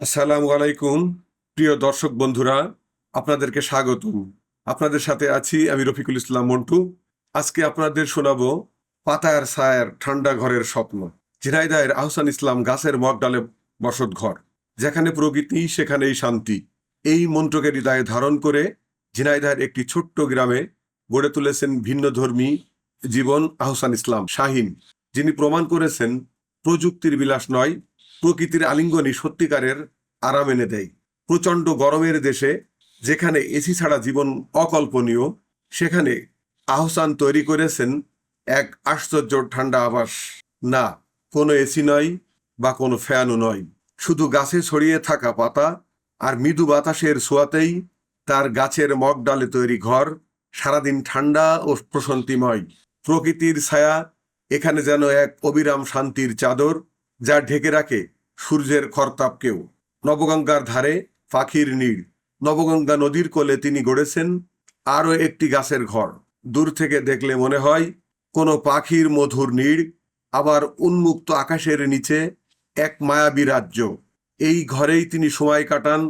আসসালামু আলাইকুম, প্রিয় দর্শক বন্ধুরা, আপনাদেরকে স্বাগত আপনাদের সাথে আছি আমি রফিকুল ইসলাম মন্টু। আজকে আপনাদের শোনাবো পাতার ছায়ার ঠান্ডা ঘরের স্বপ্ন ঝিনাইদায়ের আহসান ইসলাম গাছের মগডালে বসত ঘর, যেখানে প্রকৃতি, সেখানেই শান্তি। এই মন্ত্রকে হৃদয়ে ধারণ করে ঝিনাইদাহের একটি ছোট্ট গ্রামে গড়ে তুলেছেন ভিন্নধর্মী জীবন আহসান ইসলাম শাহিন, যিনি প্রমাণ করেছেন প্রযুক্তির বিলাস নয় প্রকৃতির আলিঙ্গনই সত্যিকারের আরাম এনে দেয়। প্রচণ্ড গরমের দেশে, যেখানে এসি ছাড়া জীবন অকল্পনীয়, সেখানে আহসান তৈরি করেছেন এক আশ্চর্য ঠান্ডা আবাস না, কোনো এসি নয় বা কোনো ফ্যানও নয়। শুধু গাছে ছড়িয়ে থাকা পাতা আর মৃদু বাতাসের ছোঁয়াতেই তার গাছের মগ ডালে তৈরি ঘর সারাদিন ঠান্ডা ও প্রশান্তিময়। প্রকৃতির ছায়া এখানে যেন এক অবিরাম শান্তির চাদর যা ঢেকে রাখে সূর্যের খরতাপকেও। নবগঙ্গার ধারে পাখির নীড়। নবগঙ্গা নদীর কোলে তিনি গড়েছেন আরও একটি গাছের ঘর। দূর থেকে দেখলে মনে হয় কোনো পাখির মধুর নীড়, আবার উন্মুক্ত আকাশের নিচে এক মায়াবী রাজ্য। এই ঘরেই তিনি সময় কাটান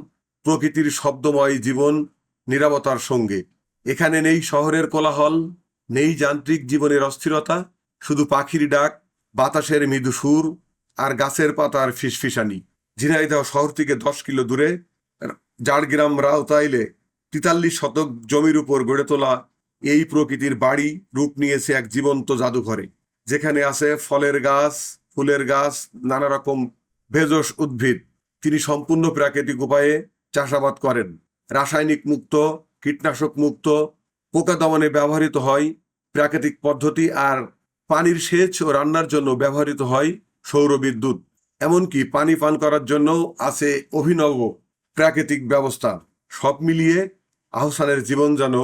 প্রকৃতির শব্দময় জীবন নিরাপত্তার সঙ্গে। এখানে নেই শহরের কোলাহল, নেই যান্ত্রিক জীবনের অস্থিরতা, শুধু পাখির ডাক, বাতাসের মৃদু সুর গাছের পাতার ফিসফিসানি ঝিনাইদহ শহর থেকে দশ কিলো দূরে জাড়গ্রাম রাউতাইলে তেতাল্লিশ শতক জমির উপর গড়ে তোলা এই প্রকৃতির বাড়ি রূপ নিয়েছে এক জীবন্ত জাদুঘরে, যেখানে আছে ফলের গাছ, ফুলের গাছ, নানা রকম ভেষজ উদ্ভিদ। তিনি সম্পূর্ণ প্রাকৃতিক উপায়ে চাষাবাদ করেন। রাসায়নিক মুক্ত, কীটনাশক মুক্ত, পোকা দমনে ব্যবহৃত হয়, প্রাকৃতিক পদ্ধতি আর পানির সেচ ও রান্নার জন্য ব্যবহৃত হয় সৌর বিদ্যুৎ, এমনকি পানি পান করার জন্য আছে অভিনব প্রাকৃতিক ব্যবস্থা। সব মিলিয়ে আহসানের জীবন যেন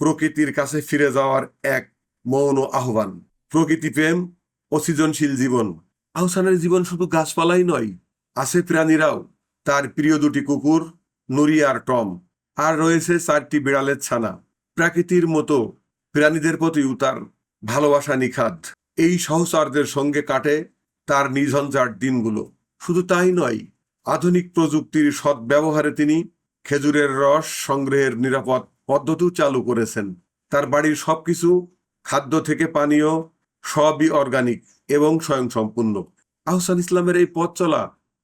প্রকৃতির কাছে ফিরে যাওয়ার এক মৌন আহ্বান। প্রকৃতি প্রেম ও সৃজনশীল জীবন। আহসানের জীবন শুধু গাছপালাই নয়, আছে প্রাণীরাও। তার প্রিয় দুটি কুকুর, নুরি আর টম। আর রয়েছে চারটি বিড়ালের ছানা। প্রাকৃতির মতো প্রাণীদের প্রতিও তার ভালোবাসা নিখাদ এই সহচরদের সঙ্গে কাটে তার নিঝঞ্ঝাট দিনগুলো। শুধু তাই নয়, আধুনিক প্রযুক্তির সদ্ব্যবহারে তিনি খেজুরের রস সংগ্রহের নিরাপদ পদ্ধতিও চালু করেছেন। তার বাড়ির সবকিছু খাদ্য থেকে পানীয়, সবই অর্গানিক এবং স্বয়ংসম্পূর্ণ। আহসান ইসলামের এই পথ চলা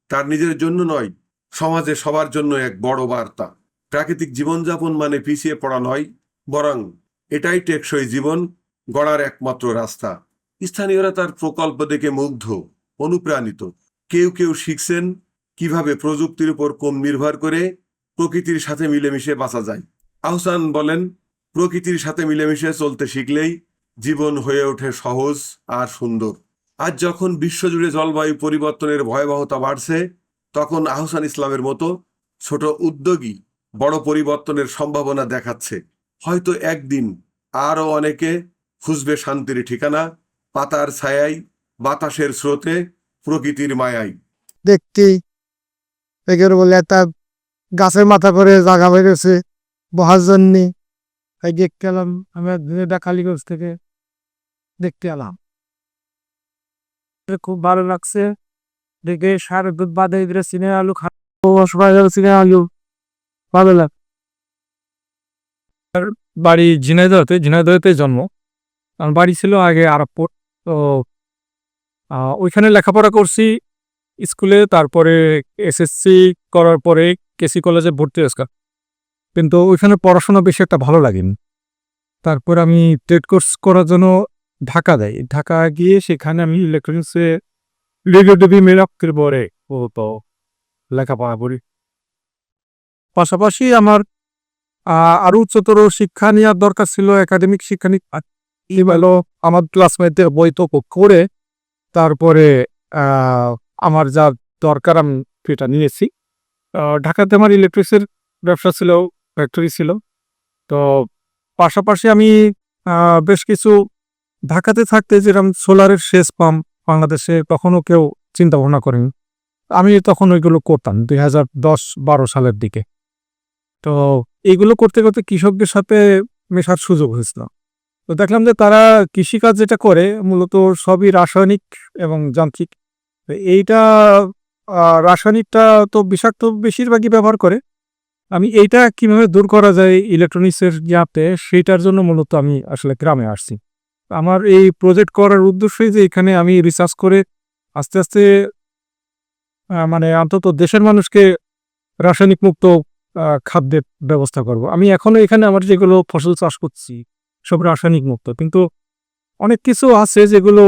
তার নিজের জন্য নয়, সমাজে সবার জন্য এক বড় বার্তা। প্রাকৃতিক জীবনযাপন মানে পিছিয়ে পড়া নয়, বরং এটাই টেকসই জীবন গড়ার একমাত্র রাস্তা। স্থানীয়রা তার প্রকল্প দেখে মুগ্ধ। অনুপ্রাণিত। কেউ কেউ শিখছেন কীভাবে প্রযুক্তির উপর কম নির্ভর করে প্রকৃতির সাথে মিলেমিশে বাঁচা যায়। আহসান বলেন, প্রকৃতির সাথে মিলেমিশে চলতে শিখলেই জীবন হয়ে ওঠে সহজ আর সুন্দর। আজ যখন বিশ্বজুড়ে জলবায়ু পরিবর্তনের ভয়াবহতা বাড়ছে, তখন আহসান ইসলামের মতো ছোট উদ্যোগী বড় পরিবর্তনের সম্ভাবনা দেখাচ্ছে। হয়তো একদিন আরও অনেকে খুঁজবে শান্তির ঠিকানা, পাতার ছায়ায় বাতাসের স্রোতে প্রকৃতির মায়ায় দেখতে একের বলে একটা গাছের মাথা করে জায়গা বেরোছে বহার জন্যে এই দেখতে এলাম আমরা এটা কালীগঞ্জ থেকে দেখতে এলাম। খুব ভালো লাগছে। দেখে সার দুধ বাদে এদের চিনে আলু খাওয়া চিনে আলু ভালো লাগ। বাড়ি ঝিনাইদহতে ঝিনাইদহতে জন্ম। আমার বাড়ি ছিল আগে আরবপুর তো ওইখানে লেখাপড়া করছি স্কুলে, তারপরে এসএসসি করার পরে কেসি কলেজে ভর্তি হয়েছে কিন্তু ওইখানে পড়াশোনা বেশি একটা ভালো লাগেনি। তারপর আমি ট্রেড কোর্স করার জন্য ঢাকা দেয় ঢাকা গিয়ে সেখানে আমি ইলেকট্রনিক্সে রেডিও টিভি মেরাকের পরে ও তো লেখাপড়া করি। পাশাপাশি আমার আরও উচ্চতর শিক্ষা নেওয়ার দরকার ছিল একাডেমিক শিক্ষা নিলো আমার ক্লাসমেটদের বই তো করে তারপরে আমার যা দরকার আমি সেটা নিয়েছি। ঢাকাতে আমার ইলেকট্রিক্সের ব্যবসা ছিল ফ্যাক্টরি ছিল। তো পাশাপাশি আমি বেশ কিছু ঢাকাতে থাকতে যেরকম সোলারের শেষ পাম্প বাংলাদেশে কখনো কেউ চিন্তা ভাবনা করেনি। আমি তখন ওইগুলো করতাম দুই হাজার দশ বারো সালের দিকে। তো এইগুলো করতে করতে কৃষকদের সাথে মেশার সুযোগ হয়েছিল। তো দেখলাম যে তারা কৃষিকাজ যেটা করে মূলত সবই রাসায়নিক এবং যান্ত্রিক। এইটা রাসায়নিকটা তো বিষাক্ত বেশিরভাগই ব্যবহার করে। আমি এইটা কীভাবে দূর করা যায় ইলেকট্রনিক্সের ইয়াতে সেটার জন্য মূলত আমি আসলে গ্রামে আসছি। আমার এই প্রজেক্ট করার উদ্দেশ্যই যে এখানে আমি রিসার্চ করে আস্তে আস্তে মানে অন্তত দেশের মানুষকে রাসায়নিক মুক্ত খাদ্যের ব্যবস্থা করব। আমি এখনও এখানে আমার যেগুলো ফসল চাষ করছি সব রাসায়নিক মুক্ত। কিন্তু অনেক কিছু আছে যেগুলো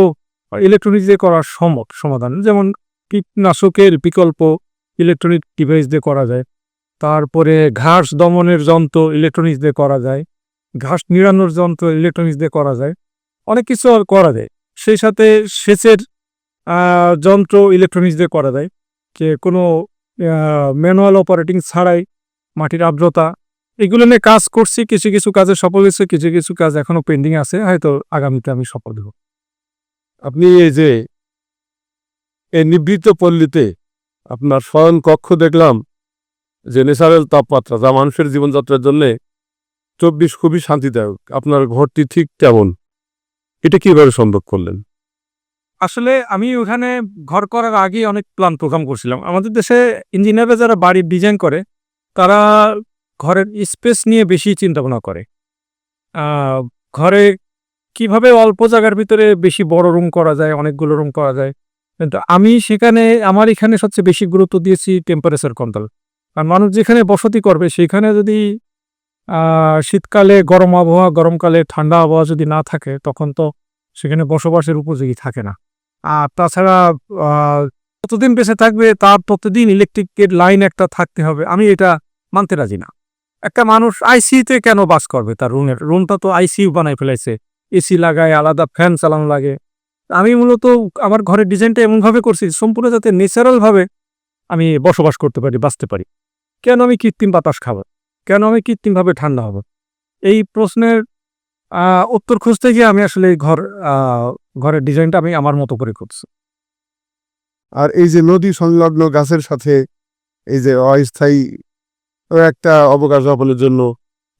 ইলেকট্রনিক দিয়ে করা সম্ভব, সমাধান। যেমন কীটনাশকের বিকল্প ইলেকট্রনিক ডিভাইস দিয়ে করা যায়। তারপরে ঘাস দমনের যন্ত্র ইলেকট্রনিক্স দিয়ে করা যায়। ঘাস নিড়ানোর যন্ত্র ইলেকট্রনিক্স দিয়ে করা যায়। অনেক কিছু আর করা যায়। সেই সাথে সেচের যন্ত্র ইলেকট্রনিক্স দিয়ে করা যায়। যে কোনো ম্যানুয়াল অপারেটিং ছাড়াই মাটির আর্দ্রতা এগুলো নিয়ে কাজ করছি কিছু কিছু কাজে সফল হয়েছে কিছু কিছু কাজ এখনও পেন্ডিং আছে হয়তো আগামীতে আমি সফল হব। আপনি এই যে এই নিবৃত্ত পল্লীতে আপনার শয়ন কক্ষ দেখলাম যে ন্যাচারাল তাপমাত্রা যা মানুষের জীবনযাত্রার জন্য চব্বিশ খুবই শান্তিদায়ক আপনার ঘরটি ঠিক তেমন এটা কীভাবে সম্ভব করলেন? আসলে আমি ওখানে ঘর করার আগে অনেক প্ল্যান প্রোগ্রাম করছিলাম। আমাদের দেশে ইঞ্জিনিয়াররা যারা বাড়ির ডিজাইন করে তারা ঘরের স্পেস নিয়ে বেশি চিন্তা ভাবনা করে ঘরে কীভাবে অল্প জায়গার ভিতরে বেশি বড় রুম করা যায়, অনেকগুলো রুম করা যায়? কিন্তু আমি সেখানে, আমার এখানে সবচেয়ে বেশি গুরুত্ব দিয়েছি টেম্পারেচার কন্ট্রোল আর মানুষ যেখানে বসতি করবে, সেখানে যদি শীতকালে গরম আবহাওয়া, গরমকালে ঠান্ডা আবহাওয়া যদি না থাকে, তখন তো সেখানে বসবাসের উপযোগী থাকে না। আর তাছাড়া যতদিন বেঁচে থাকবে, তার প্রতিদিন ইলেকট্রিকের লাইন একটা থাকতে হবে। আমি এটা মানতে রাজি না। একটা মানুষ আইসিতে কেন বাস করবে? তার রুমের, রুমটা তো আইসিইউ বানাই ফেলাইছে। এসি লাগায়, আলাদা ফ্যান চালানো লাগে। আমি মূলত আমার ঘরের ডিজাইনটা এমনভাবে করছি, সম্পূর্ণ যাতে ন্যাচারালভাবে আমি বসবাস করতে পারি, বাঁচতে পারি। কেন আমি কৃত্রিম বাতাস খাব? কেন আমি কৃত্রিমভাবে ঠান্ডা হব? এই প্রশ্নের উত্তর খুঁজতে গিয়ে আমি আসলে ঘর ঘরের ডিজাইনটা আমি আমার মতো করে করছি। আর এই যে নদী সংলগ্ন গাছের সাথে এই যে অস্থায়ী একটা অবকাশ যাপনের জন্য।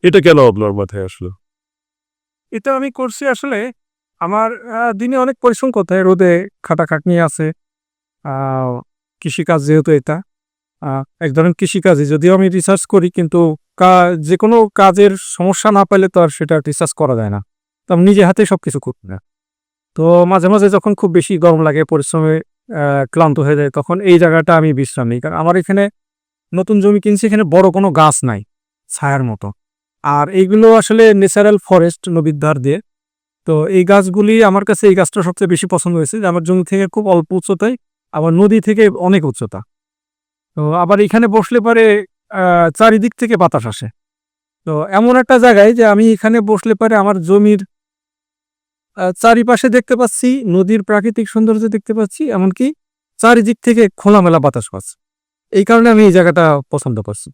এটা কেন আপনার মাথায় আসলো? এটা আমি করছি আসলে আমার দিনে অনেক পরিশ্রম করতে হয়। রোদে খাটাখাটনি আছে। কৃষিকাজ যেহেতু এটা এক ধরনের কৃষিকাজই। যদিও আমি রিসার্চ করি, কিন্তু যে কোনো কাজের সমস্যা না পেলে তো আর সেটা রিসার্চ করা যায় না। তো আমি নিজে হাতে সব কিছু করতে না। তো মাঝে মাঝে যখন খুব বেশি গরম লাগে, পরিশ্রমে ক্লান্ত হয়ে যায়, তখন এই জায়গাটা আমি বিশ্রাম নিই। কারণ আমার এখানে নতুন জমি কিনছি, এখানে বড় কোনো গাছ নাই ছায়ার মতো। আর এইগুলো আসলে ন্যাচারাল ফরেস্ট ধার দিয়ে। তো এই গাছগুলি আমার কাছে এই গাছটা সবচেয়ে বেশি পছন্দ হয়েছে। যে আমার জমি থেকে খুব অল্প উচ্চতায়, আবার নদী থেকে অনেক উচ্চতা। তো আবার এখানে বসলে পারে চারিদিক থেকে বাতাস আসে। তো এমন একটা জায়গায় যে আমি এখানে বসলে পারে আমার জমির চারিপাশে দেখতে পাচ্ছি, নদীর প্রাকৃতিক সৌন্দর্য দেখতে পাচ্ছি, এমনকি চারিদিক থেকে খোলামেলা বাতাস পাচ্ছি। এই কারণে আমি এই জায়গাটা পছন্দ করছি।